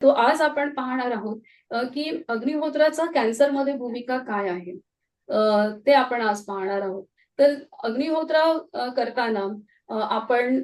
तो आज आपण पाहणार आहोत की अग्निहोत्राचा कॅन्सरमध्ये भूमिका काय आहे? ते आपण आज पाहणार आहोत. तर अग्निहोत्रा करताना आपण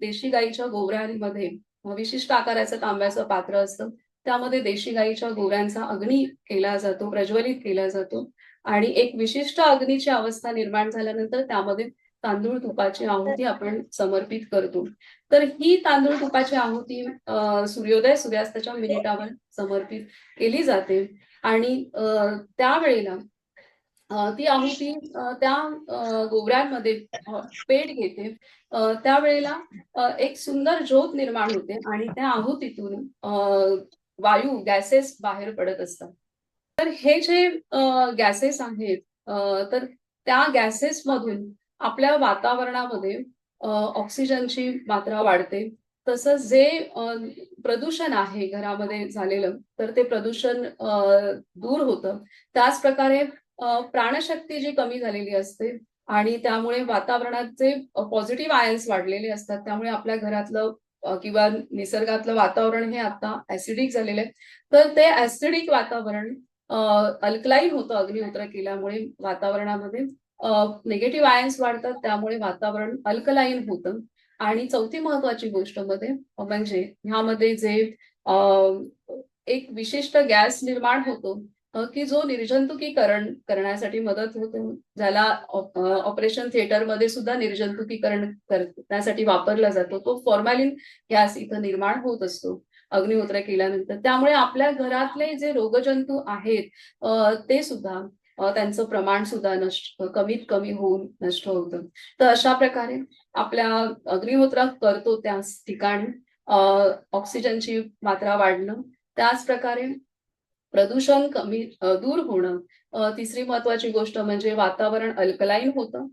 देशी गाईच्या गोवऱ्यांमध्ये विशिष्ट आकाराचं तांब्याचं पात्र असतं. त्यामध्ये देशी गाईच्या गोवऱ्यांचा अग्नी केला जातो प्रज्वलित केला जातो. आणि एक विशिष्ट अग्नीची अवस्था निर्माण झाल्यानंतर त्यामध्ये तांदूळ तुपाची आहुती आपण समर्पित करतो. तर ही तांदूळ तुपाची आहुती सूर्योदय सूर्यास्ताच्या मिनिटावर समर्पित केली जाते. आणि त्यावेळेला ती आहुती त्या गोवऱ्यांमध्ये पेट घेते. त्यावेळेला एक सुंदर ज्योत निर्माण होते आणि त्या आहुतीतून वायू गॅसेस बाहेर पडत असतात. तर हे जे गॅसेस आहेत तर त्या गॅसेस मधून आपल्या वातावरणामध्ये ऑक्सिजनची मात्रा वाढते. तसंच जे प्रदूषण आहे घरामध्ये झालेलं तर ते प्रदूषण दूर होतं. त्याच प्रकारे प्राणशक्ती जी कमी झालेली असते आणि त्यामुळे वातावरणात जे पॉझिटिव्ह आयन्स वाढलेले असतात त्यामुळे आपल्या घरातलं किंवा निसर्गातलं वातावरण हे आता ऍसिडिक झालेलं आहे. तर ते ऍसिडिक वातावरण अल्कलाईन होतं अग्निहोत्र केल्यामुळे वातावरणामध्ये. निगेटिव्ह आयन्स वाढतात त्यामुळे वातावरण अल्कलाईन होतं. आणि चौथी महत्वाची गोष्टमध्ये म्हणजे ह्यामध्ये जे एक विशिष्ट गॅस निर्माण होतो की जो निर्जंतुकीकरण करण्यासाठी मदत होते. ज्याला ऑपरेशन थिएटरमध्ये सुद्धा निर्जंतुकीकरण करण्यासाठी वापरला जातो. तो फॉर्मॅलिन गॅस इथं निर्माण होत असतो अग्निहोत्र केल्यानंतर. त्यामुळे आपल्या घरातले जे रोगजंतू आहेत ते सुद्धा त्यांचं प्रमाण सुद्धा नष्ट कमीत कमी होऊन नष्ट होतं. तर अशा प्रकारे आपल्या अग्निहोत्र करतो त्या ठिकाणी. ऑक्सिजनची मात्रा वाढणं त्याच प्रकारे प्रदूषण कमी दूर होणं. तिसरी महत्वाची गोष्ट म्हणजे वातावरण अल्कलाईन होतं.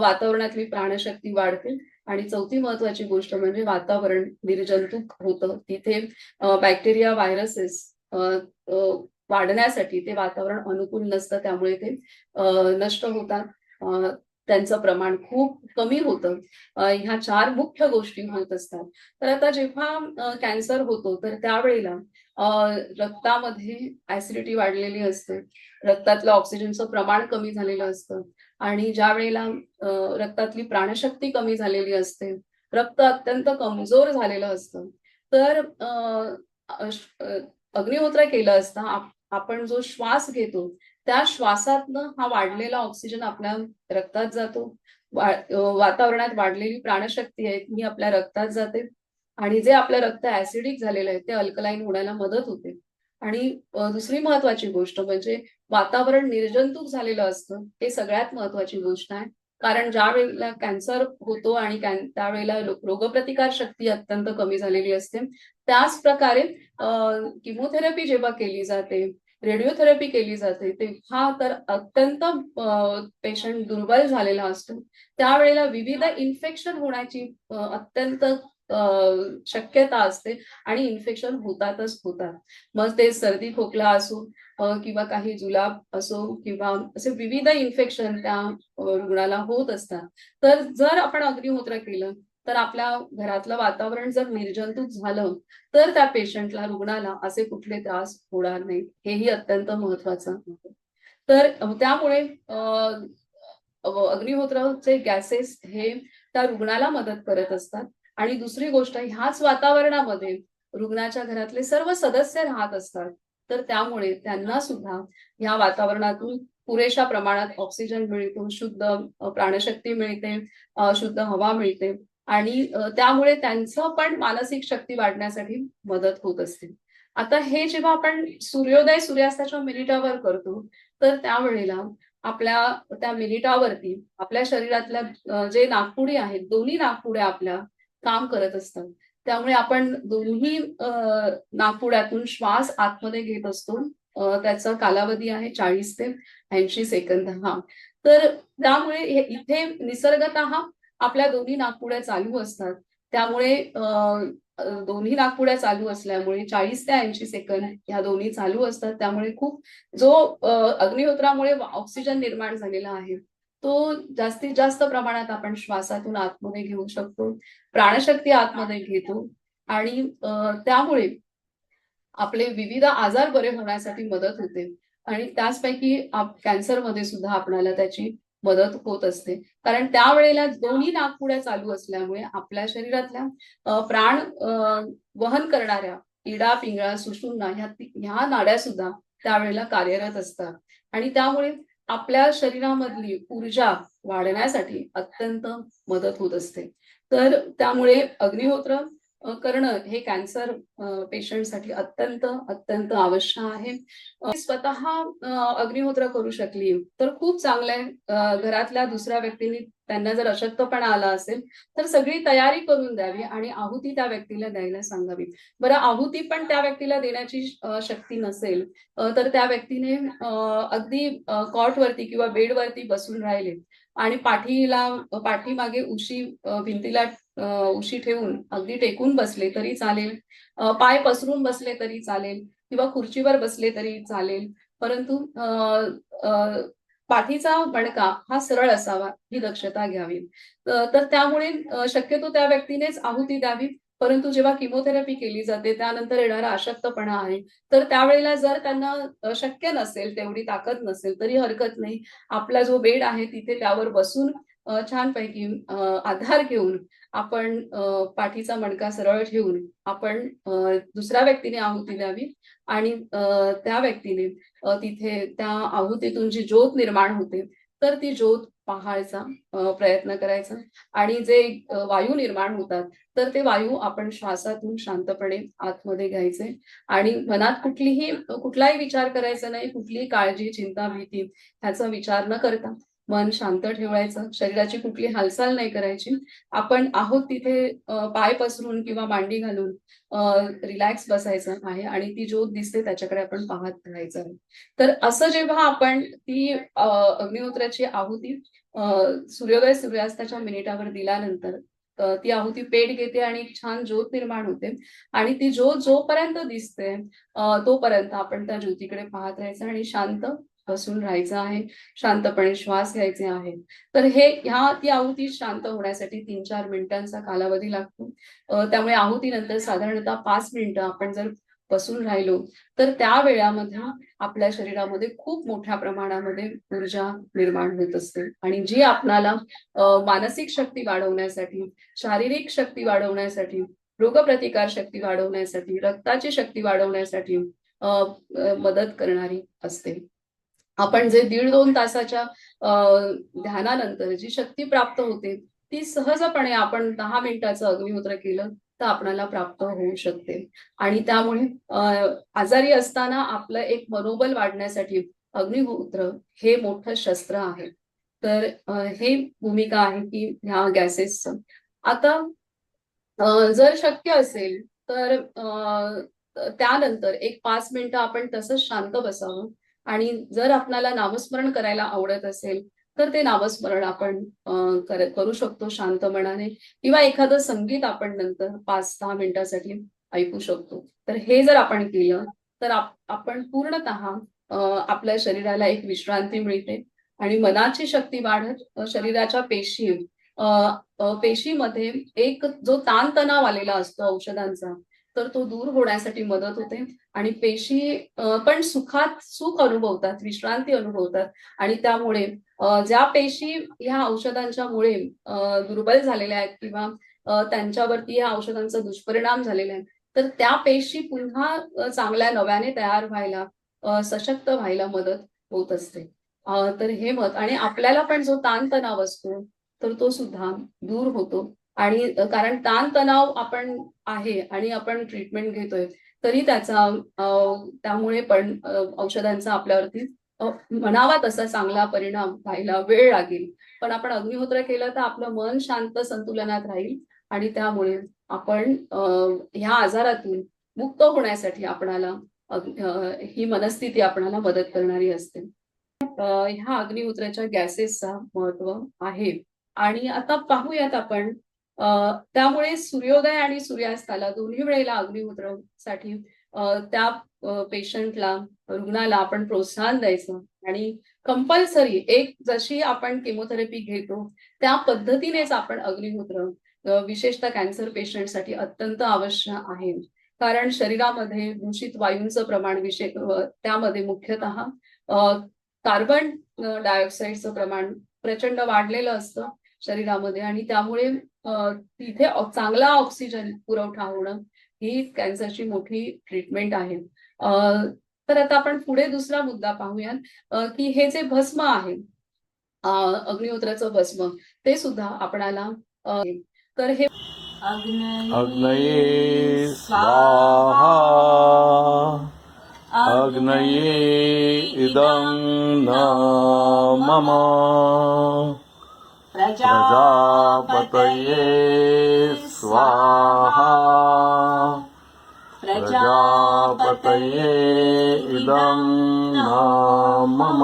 वातावरणातली प्राणशक्ती वाढते. आणि चौथी महत्वाची गोष्ट म्हणजे वातावरण निर्जंतुक होतं. तिथे बॅक्टेरिया व्हायरसेस वाढण्यासाठी ते वातावरण अनुकूल नसतं त्यामुळे ते नष्ट होतात. त्यांचं प्रमाण खूप कमी होतं. ह्या चार मुख्य गोष्टी होत असतात. तर आता जेव्हा कॅन्सर होतो तर त्यावेळेला रक्तामध्ये ऍसिडिटी वाढलेली असते. रक्तातलं ऑक्सिजनचं प्रमाण कमी झालेलं असतं. आणि ज्या वेळेला रक्तातली प्राणशक्ती कमी झालेली असते रक्त अत्यंत कमजोर झालेलं असतं. तर अग्निहोत्र केलं असता आपण जो श्वास घेतो त्या श्वासातनं हा वाढलेला ऑक्सिजन आपल्या रक्तात जातो. वा- वातावरणात वाढलेली प्राणशक्ती आहे ती आपल्या रक्तात जाते. आणि जे आपलं रक्त ऍसिडिक झालेलं आहे ते अल्कलाईन होण्याला मदत होते. आणि दुसरी महत्वाची गोष्ट म्हणजे वातावरण निर्जंतुक झालेलं असतं हे सगळ्यात महत्वाची गोष्ट आहे. कारण ज्या वेळेला कॅन्सर होतो आणि त्यावेळेला रोगप्रतिकार शक्ती अत्यंत कमी झालेली असते त्याच प्रकारे किमोथेरपी जेव्हा केली जाते रेडिओथेरपी केली जाते तेव्हा तर अत्यंत पेशंट दुर्बल झालेला असतो. त्यावेळेला विविध इन्फेक्शन होण्याची अत्यंत शक्यता असते आणि इन्फेक्शन होतातच होतात. मग ते सर्दी खोकला असो किंवा काही जुलाब असो किंवा असे विविध इन्फेक्शन त्या रुग्णाला होत असतात. तर जर आपण अग्निहोत्र केलं तर आपल्या घरातलं वातावरण जर निर्जंतुक झालं तर त्या पेशंटला रुग्णाला असे कुठले त्रास होणार नाहीत. हेही अत्यंत महत्वाचं आहे. तर त्यामुळे अग्निहोत्राचे गॅसेस हे त्या रुग्णाला मदत करत असतात. आणि दुसरी गोष्ट ह्याच वातावरणामध्ये रुग्णाच्या घरातले सर्व सदस्य राहत असतात. तर त्यामुळे त्यांना सुद्धा ह्या वातावरणातून पुरेशा प्रमाणात ऑक्सिजन मिळतो शुद्ध प्राणशक्ती मिळते शुद्ध हवा मिळते. आणि त्यामुळे त्यांचं पण मानसिक शक्ती वाढण्यासाठी मदत होत असते. आता हे जेव्हा आपण सूर्योदय सूर्यास्ताच्या मिनिटावर करतो तर त्यावेळेला आपल्या त्या मिनिटावरती आपल्या शरीरातल्या जे नागपुडी आहेत दोन्ही नागपुड्या आपल्या काम करत असतात. त्यामुळे आपण दोन्ही नाकपुड्यातून नागपुड्यातून श्वास आतमध्ये घेत असतो. त्याचा कालावधी आहे चाळीस ते ऐंशी सेकंद. हा. तर त्यामुळे इथे निसर्गतः आपल्या दोन्ही नागपुड्या चालू असतात. त्यामुळे दोन्ही नागपुड्या चालू असल्यामुळे चाळीस ते ऐंशी सेकंद ह्या दोन्ही चालू असतात. त्यामुळे खूप जो अग्निहोत्रामुळे ऑक्सिजन निर्माण झालेला आहे तो जास्तीत जास्त प्रमाणात आपण श्वासातून आतमध्ये घेऊ शकतो प्राणशक्ती आतमध्ये घेतो आणि त्यामुळे आपले विविध आजार बरे होण्यासाठी मदत होते. आणि त्याचपैकी कॅन्सरमध्ये सुद्धा आपणाला त्याची मदत होत असते. कारण त्यावेळेला दोन्ही नागपुड्या चालू असल्यामुळे आपल्या शरीरातल्या प्राण वहन करणाऱ्या इडा पिंगळा सुषुम्ना ह्या ह्या नाड्या सुद्धा त्यावेळेला कार्यरत असतात. आणि त्यामुळे आपल्या शरीरामधली ऊर्जा वाढण्यासाठी अत्यंत मदत होत असते. तर त्यामुळे अग्निहोत्र करणं हे कॅन्सर पेशंटसाठी अत्यंत अत्यंत आवश्यक आहे. स्वतः अग्निहोत्र करू शकली तर खूप चांगलं आहे. घरातल्या दुसऱ्या व्यक्तींनी त्यांना जर अशक्तपणा आला असेल तर सगळी तयारी करून द्यावी आणि आहुती त्या व्यक्तीला द्यायला सांगावी. बरं आहुती पण त्या व्यक्तीला देण्याची शक्ती नसेल तर त्या व्यक्तीने अगदी कॉटवरती किंवा बेडवरती बसून राहिले आणि पाठीला पाठीमागे उशी भिंतीला उशी ठेवून अगदी टेकून बसले तरी चालेल. पाय पसरून बसले तरी चालेल किंवा खुर्चीवर बसले तरी चालेल. परंतु अ, पाठीचा मणका हा सरळ असावा ही दक्षता घ्यावी. तर त्यामुळे शक्यतो त्या व्यक्तीनेच आहुती द्यावी. परंतु जेव्हा किमोथेरपी केली जाते त्यानंतर येणारा अशक्तपणा आहे. तर त्यावेळेला जर त्यांना शक्य नसेल तेवढी ताकद नसेल तरी हरकत नाही. आपला जो बेड आहे तिथे त्यावर बसून छानपैकी आधार घेऊन आपण पाठीचा मणका सरळ ठेवून आपण दुसऱ्या व्यक्तीने आहुती द्यावी आणि त्या व्यक्तीने तिथे त्या आहुतीतून जी ज्योत निर्माण होते तर ती ज्योत पाहायचा प्रयत्न करायचा आणि जे वायू निर्माण होतात तर ते वायू आपण श्वासातून शांतपणे आतमध्ये घ्यायचे आणि मनात कुठलीही कुठलाही विचार करायचा नाही कुठलीही काळजी चिंता भीती ह्याचा विचार न करता मन शांत ठेवायचं शरीराची कुठली हालचाल नाही करायची. आपण आहोत तिथे पाय पसरून किंवा मांडी घालून रिलॅक्स बसायचं आहे आणि ती ज्योत दिसते त्याच्याकडे आपण पाहत राहायचं आहे. तर असं जेव्हा आपण ती अग्निहोत्राची आहुती सूर्योदय सूर्यास्ताच्या मिनिटावर दिल्यानंतर ती आहुती पेट घेते आणि छान ज्योत निर्माण होते. आणि ती ज्योत जोपर्यंत दिसते तोपर्यंत आपण त्या ज्योतीकडे पाहत राहायचं आणि शांत बसून राहायचं आहे शांतपणे श्वास घ्यायचे आहे. तर हे ह्या ती आहुती शांत होण्यासाठी तीन चार मिनिटांचा कालावधी लागतो. त्यामुळे आहुतीनंतर साधारणतः पाच मिनिटं आपण जर बसून राहिलो तर त्या वेळामध्ये आपल्या शरीरामध्ये खूप मोठ्या प्रमाणामध्ये ऊर्जा निर्माण होत असते. आणि जी आपणाला मानसिक शक्ती वाढवण्यासाठी शारीरिक शक्ती वाढवण्यासाठी रोगप्रतिकार शक्ती वाढवण्यासाठी रक्ताची शक्ती वाढवण्यासाठी मदत करणारी असते. आपण जे दीड दोन तासाच्या अ, ध्यानानंतर जी शक्ती प्राप्त होते ती सहजपणे आपण दहा मिनिटाचं अग्निहोत्र केलं तर आपणाला प्राप्त होऊ शकते. आणि त्यामुळे आजारी असताना आपलं एक मनोबल वाढण्यासाठी अग्निहोत्र हे मोठं शस्त्र आहे. तर हे भूमिका आहे की ह्या गॅसेसचं. आता जर शक्य असेल तर त्यानंतर एक पाच मिनिटं आपण तसंच शांत बसावं. आणि जर आपणाला नामस्मरण करायला आवडत असेल तर ते नामस्मरण आपण करू शकतो शांत मनाने किंवा एखादं संगीत आपण नंतर पाच दहा मिनिटासाठी ऐकू शकतो. तर हे जर आपण केलं तर आपण पूर्णतः आपल्या शरीराला एक विश्रांती मिळते. आणि मनाची शक्ती वाढत शरीराच्या पेशी पेशीमध्ये एक जो ताणतणाव आलेला असतो औषधांचा तर तो दूर होण्यासाठी मदत होते. आणि पेशी पण सुखात सुख अनुभवतात विश्रांती अनुभवतात. आणि त्यामुळे ज्या पेशी ह्या औषधांच्या मुळे दुर्बल झालेल्या आहेत किंवा त्यांच्यावरती या औषधांचा दुष्परिणाम झालेला आहे तर त्या पेशी पुन्हा चांगल्या नव्याने तयार व्हायला सशक्त व्हायला मदत होत असते. तर हे मत आणि आपल्याला पण जो ताणतणाव असतो तर तो सुद्धा दूर होतो. आणि कारण ताणतणाव आपण आहे आणि आपण ट्रीटमेंट घेतोय तरी त्याचा त्यामुळे पण औषधांचा आपल्यावरती म्हणावा तसा चांगला परिणाम व्हायला वेळ लागेल. पण आपण अग्निहोत्र केलं तर आपलं मन शांत संतुलनात राहील आणि त्यामुळे आपण ह्या आजारातून मुक्त होण्यासाठी आपणाला ही मनस्थिती आपणाला मदत करणारी असते. ह्या अग्निहोत्राच्या गॅसेसचा महत्त्व आहे. आणि आता पाहूयात आपण त्यामुळे सूर्योदय आणि सूर्यास्ताला दोन्ही वेळेला अग्निहोत्रासाठी त्या पेशंटला रुग्णाला आपण प्रोत्साहन द्यायचं. आणि कंपल्सरी एक जशी आपण केमोथेरपी घेतो त्या पद्धतीनेच आपण अग्निहोत्र विशेषतः कॅन्सर पेशंटसाठी अत्यंत आवश्यक आहे. कारण शरीरामध्ये दूषित वायूंचं प्रमाण विशेष त्यामध्ये मुख्यतः कार्बन डायऑक्साईडचं प्रमाण प्रचंड वाढलेलं असतं शरीरामध्ये. आणि त्यामुळे तिथे चांगला ऑक्सिजन पुरवठा होणं ही कॅन्सरची मोठी ट्रीटमेंट आहे. तर आता आपण पुढे दुसरा मुद्दा पाहूयात की हे जे भस्म आहे अग्निहोत्राचं भस्म ते सुद्धा आपणाला तर हे अग्नये स्वाहा अग्नये इदं न मम प्रजापतये स्वाहा। प्रजापतये इदं मम